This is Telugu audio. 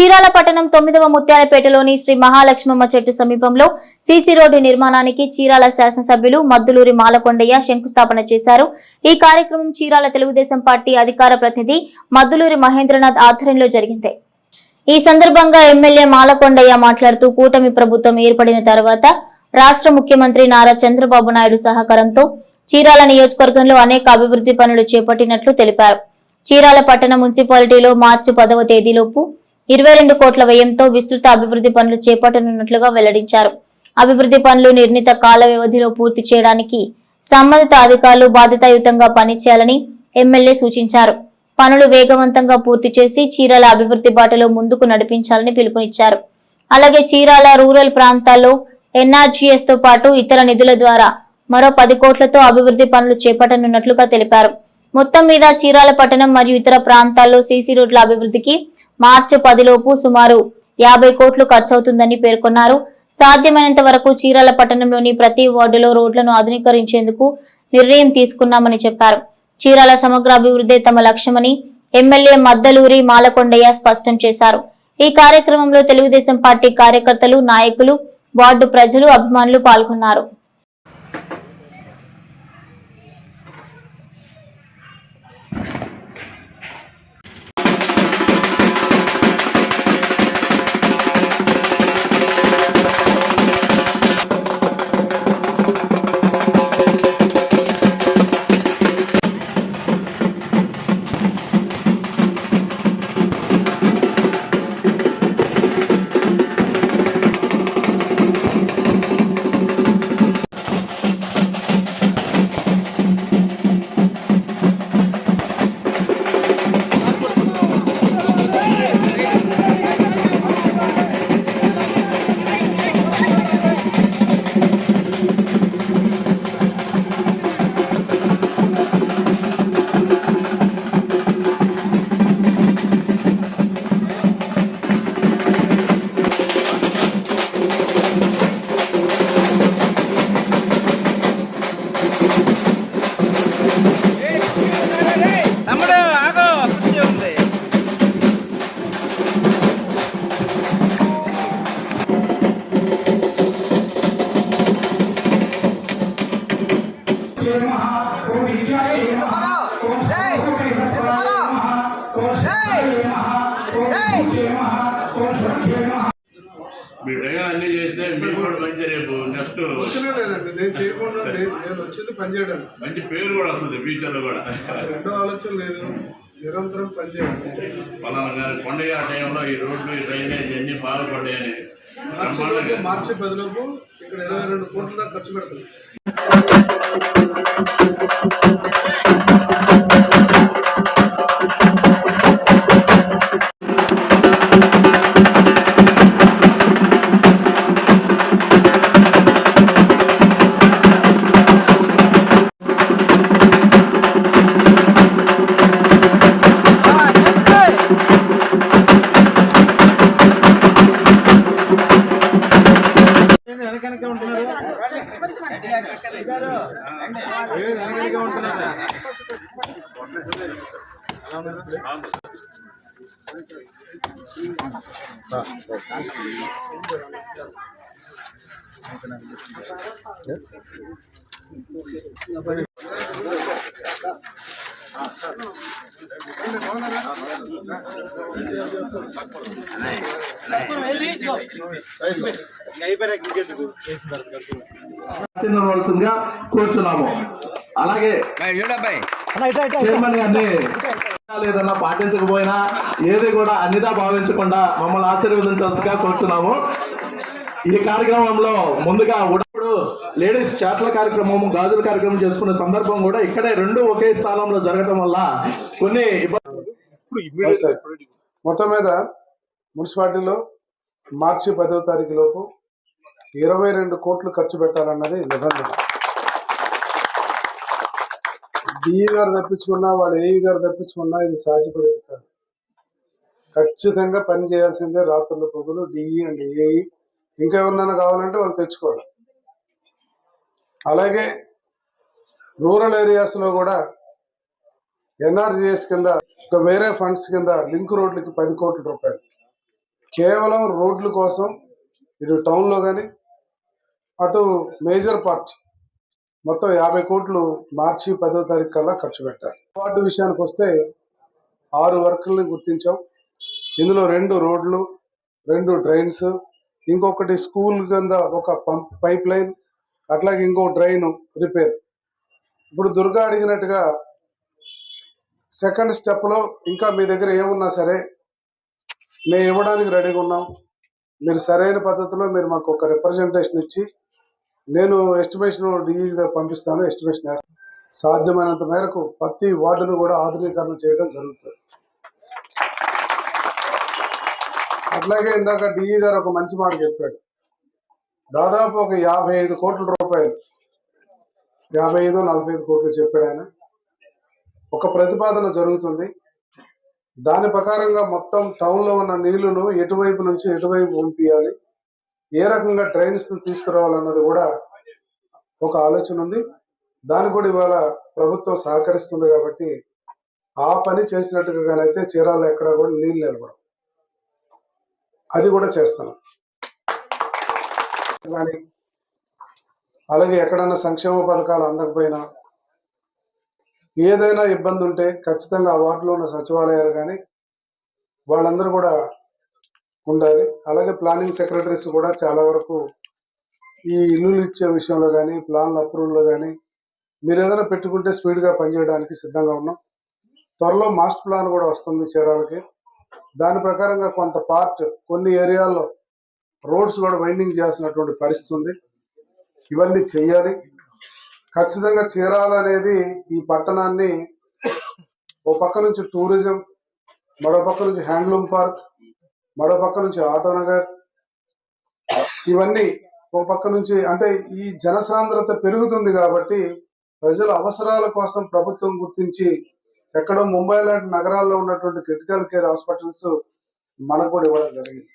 చీరాల పట్టణం తొమ్మిదవ ముత్యాలపేటలోని శ్రీ మహాలక్ష్మమ్మ చెట్టు సమీపంలో సీసీ రోడ్డు నిర్మాణానికి చీరాల శాసనసభ్యులు మద్దులూరి మాలకొండయ్య శంకుస్థాపన చేశారు. ఈ కార్యక్రమం చీరాల తెలుగుదేశం పార్టీ అధికార ప్రతినిధి మద్దులూరి మహేంద్రనాథ్ ఆధ్వర్యంలో జరిగింది. ఈ సందర్భంగా ఎమ్మెల్యే మాలకొండయ్య మాట్లాడుతూ కూటమి ప్రభుత్వం ఏర్పడిన తర్వాత రాష్ట్ర ముఖ్యమంత్రి నారా చంద్రబాబు నాయుడు సహకారంతో చీరాల నియోజకవర్గంలో అనేక అభివృద్ధి పనులు చేపట్టినట్లు తెలిపారు. చీరాల పట్టణ మున్సిపాలిటీలో మార్చి పదవ తేదీలోపు ఇరవై రెండు కోట్ల వ్యయంతో విస్తృత అభివృద్ధి పనులు చేపట్టనున్నట్లుగా వెల్లడించారు. అభివృద్ధి పనులు నిర్ణీత కాల వ్యవధిలో పూర్తి చేయడానికి సంబంధిత అధికారులు బాధ్యతాయుతంగా పనిచేయాలని ఎమ్మెల్యే సూచించారు. పనులు వేగవంతంగా పూర్తి చేసి చీరాల అభివృద్ధి బాటలో ముందుకు నడిపించాలని పిలుపునిచ్చారు. అలాగే చీరాల రూరల్ ప్రాంతాల్లో ఎన్ఆర్జీఎస్తో పాటు ఇతర నిధుల ద్వారా మరో పది కోట్లతో అభివృద్ధి పనులు చేపట్టనున్నట్లుగా తెలిపారు. మొత్తం మీద చీరాల పట్టణం మరియు ఇతర ప్రాంతాల్లో సీసీ రోడ్ల అభివృద్ధికి మార్చి పదిలోపు సుమారు యాభై కోట్లు ఖర్చవుతుందని పేర్కొన్నారు. సాధ్యమైనంత వరకు చీరాల పట్టణంలోని ప్రతి వార్డులో రోడ్లను ఆధునీకరించేందుకు నిర్ణయం తీసుకున్నామని చెప్పారు. చీరాల సమగ్ర అభివృద్ధి తమ లక్ష్యమని ఎమ్మెల్యే మద్దలూరి మాలకొండయ్య స్పష్టం చేశారు. ఈ కార్యక్రమంలో తెలుగుదేశం పార్టీ కార్యకర్తలు నాయకులు వార్డు ప్రజలు అభిమానులు పాల్గొన్నారు. కూడా మంచి రేపు నెక్స్ట్ అవసరం లేదండి. నేను చేయకుండా నేను నేను వచ్చింది పని చేయడానికి. మంచి పేరు కూడా వస్తుంది కూడా. రెండో ఆలోచన లేదు. నిరంతరం పని చేయాలి. పలానా గారి పండుగ ఆ టైంలో ఈ రోడ్లు ఈ డ్రైనేజ్ అన్ని బాగుపడ్డాయని. మార్చి పదిలోపు ఇక్కడ ఇరవై రెండు కోట్ల దాకా ఖర్చు పెడతాం ఏ వెనకనకే కూర్చున్నాము కోరుచున్నాము అలాగే చూడబ్బాయి చైర్మన్ గారిని ఏదన్నా పాటించకపోయినా ఏది కూడా అన్నిదా భావించకుండా మమ్మల్ని ఆశీర్వదించవలసిగా కోరుచున్నాము. ఈ కార్యక్రమంలో ముందుగా ఉడప్పుడు లేడీస్ చాట్ల కార్యక్రమం గాజుల కార్యక్రమం చేసుకునే సందర్భం కూడా ఇక్కడే రెండు ఒకే స్థలంలో జరగడం వల్ల కొన్ని. మొత్తం మీద మున్సిపాలిటీలో మార్చి పదో తారీఖు లోపు ఇరవై రెండు కోట్లు ఖర్చు పెట్టాలన్నది నిబంధన. డిఈ గారు తప్పించుకున్నా వాళ్ళు ఏఈ గారు తప్పించుకున్నా ఇది సాధ్యపడేది కాదు. ఖచ్చితంగా పని చేయాల్సిందే రాత్రుల పొగులు డిఈ అండ్ ఏఈ. ఇంకా ఎవరినైనా కావాలంటే వాళ్ళు తెచ్చుకోవాలి. అలాగే రూరల్ ఏరియాస్లో కూడా ఎన్ఆర్జిఎస్ కింద ఒక వేరే ఫండ్స్ కింద లింక్ రోడ్లకి పది కోట్ల రూపాయలు. కేవలం రోడ్ల కోసం ఇటు టౌన్లో కానీ అటు మేజర్ పార్ట్ మొత్తం యాభై కోట్లు మార్చి పదో తారీఖు కల్లా ఖర్చు పెట్టారు. అవార్డు విషయానికి వస్తే ఆరు వర్కుల్ని గుర్తించాం. ఇందులో రెండు రోడ్లు రెండు డ్రైన్స్ ఇంకొకటి స్కూల్ కింద ఒక పంప్ పైప్ లైన్ అట్లాగే ఇంకో డ్రైన్ రిపేర్. ఇప్పుడు దుర్గా అడిగినట్టుగా సెకండ్ స్టెప్లో ఇంకా మీ దగ్గర ఏమున్నా సరే మేము ఇవ్వడానికి రెడీగా ఉన్నాం. మీరు సరైన పద్ధతిలో మీరు మాకు ఒక రిప్రజెంటేషన్ ఇచ్చి నేను ఎస్టిమేషన్ డిఈ పంపిస్తాను ఎస్టిమేషన్ వేస్తాను సాధ్యమైనంత మేరకు ప్రతి వార్డును కూడా ఆధునీకరణ చేయడం జరుగుతుంది. అట్లాగే ఇందాక డిఈ గారు ఒక మంచి మాట చెప్పాడు. దాదాపు ఒక యాభై ఐదు కోట్ల రూపాయలు యాభై ఐదు నలభై ఐదు కోట్లు చెప్పాడు ఆయన. ఒక ప్రతిపాదన జరుగుతుంది. దాని ప్రకారంగా మొత్తం టౌన్లో ఉన్న నీళ్ళను ఎటువైపు నుంచి ఎటువైపు పంపించాలి? ఏ రకంగా ట్రైన్స్ తీసుకురావాలన్నది కూడా ఒక ఆలోచన ఉంది. దానికి కూడా ఇవాళ ప్రభుత్వం సహకరిస్తుంది కాబట్టి ఆ పని చేసినట్టుగానైతే చీరాలు ఎక్కడ కూడా నీళ్ళు నిలబడం అది కూడా చేస్తున్నాం. కానీ అలాగే ఎక్కడన్నా సంక్షేమ పథకాలు అందకపోయినా ఏదైనా ఇబ్బంది ఉంటే ఖచ్చితంగా ఆ వార్డులో ఉన్న సచివాలయాలు కానీ వాళ్ళందరూ కూడా ఉండాలి. అలాగే ప్లానింగ్ సెక్రటరీస్ కూడా చాలా వరకు ఈ ఇల్లులు ఇచ్చే విషయంలో కానీ ప్లాన్ల అప్రూవల్లో కానీ మీరు ఏదైనా పెట్టుకుంటే స్పీడ్గా పనిచేయడానికి సిద్ధంగా ఉన్నాం. త్వరలో మాస్టర్ ప్లాన్ కూడా వస్తుంది చీరాలకి. దాని ప్రకారంగా కొంత పార్ట్ కొన్ని ఏరియాల్లో రోడ్స్ కూడా వైండింగ్ చేయాల్సినటువంటి పరిస్థితి ఉంది. ఇవన్నీ చేయాలి. ఖచ్చితంగా చీరాల అనేది ఈ పట్టణాన్ని ఓ పక్క నుంచి టూరిజం మరో పక్క నుంచి హ్యాండ్లూమ్ పార్క్ మరో పక్క నుంచి ఆటో నగర్. ఇవన్నీ ఒక పక్క నుంచి అంటే ఈ జనసాంద్రత పెరుగుతుంది కాబట్టి ప్రజల అవసరాల కోసం ప్రభుత్వం గుర్తించి ఎక్కడో ముంబై లాంటి నగరాల్లో ఉన్నటువంటి క్రిటికల్ కేర్ హాస్పిటల్స్ మనకు కూడా ఇవ్వడం జరిగింది.